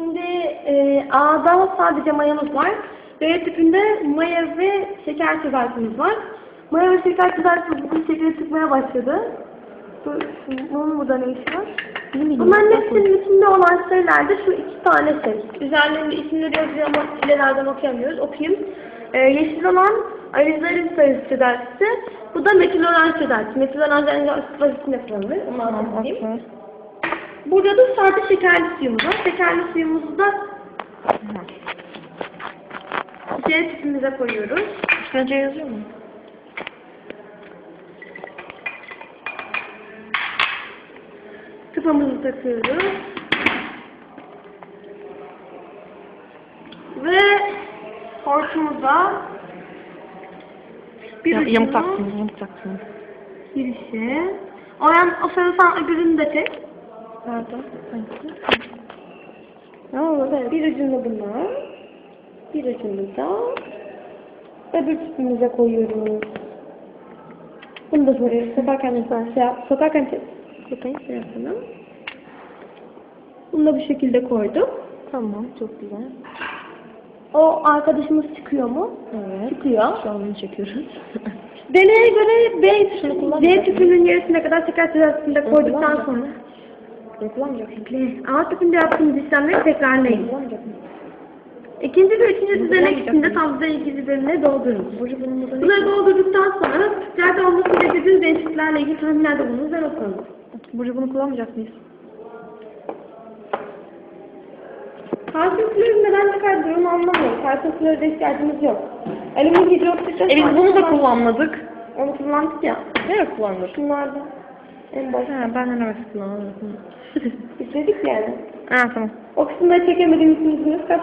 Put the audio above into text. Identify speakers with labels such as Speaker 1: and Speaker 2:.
Speaker 1: Şimdi e, A'da sadece mayamız var. B tüpünde maya ve şeker çözeltimiz var. Maya ve şeker çözeltimiz bugün şekeri çıkmaya başladı. Bu, bunun burada ne işi var? Bunların hepsinin içinde olan şeyler de şu iki tane şey. Üzerlerinde isimleri yazıyor ama ilerlerden okuyamıyoruz. Okuyayım. Ee, yeşil olan alizarin sayısı çözeltisi. Bu da metil oran çözeltisi. Metil oran asit vazisinde kullanılır. Onu anlatayım. Burada da sade şekerli suyumuz var. Şekerli suyumuzu da C tüpümüze koyuyoruz.
Speaker 2: Önce yazıyor mu?
Speaker 1: Tıpamızı takıyoruz. Ve hortumumuza bir
Speaker 2: Ya, yamuk taktım, yamuk taktım.
Speaker 1: girişe. O, yan, o sırada sen öbürünü de çek.
Speaker 2: Hangisi?
Speaker 1: Ne oldu? Bir ucunu buna. Bir ucunu da öbür tüpümüze koyuyoruz. Bunu da soruyoruz. Sokarken mesela şey yap. Sokarken şey, sokayım şey yapalım. Bunu da bu şekilde koyduk.
Speaker 2: Tamam, çok güzel.
Speaker 1: O arkadaşımız çıkıyor mu?
Speaker 2: Evet.
Speaker 1: Çıkıyor.
Speaker 2: Şu an bunu çekiyoruz.
Speaker 1: Deneye göre B
Speaker 2: Şunu
Speaker 1: tüpü,
Speaker 2: kullanmayacak
Speaker 1: C tüpünün yarısına kadar çözeltisinde
Speaker 2: Bunu
Speaker 1: koyduktan sonra
Speaker 2: Bunu kullanmayacak mısın?
Speaker 1: A tüpünde yaptığımız işlemleri tekrarlayın. İkinci ve üçüncü düzenek içinde tam düzey ilgilerini doldurun. Bunları doldurduktan sonra tüplerde olması gerektiği değişikliklerle ilgili tahminlerde bulunuz ve alın.
Speaker 2: Burcu bunu kullanmayacak mıyız?
Speaker 1: Kalsiyum klorür neden çıkardır onu anlamıyorum. Kalsiyum klorüre ihtiyacımız yok. Alüminyum hidroksitle
Speaker 2: E biz bunu da kullanmadık.
Speaker 1: Onu kullandık ya.
Speaker 2: Nereye kullandık?
Speaker 1: Şunlarda. En başta.
Speaker 2: Ha, ben de evet kullanmadım.
Speaker 1: İstedik yani.
Speaker 2: ha tamam.
Speaker 1: O kısımda çekemediğimiz yüzünüz kaç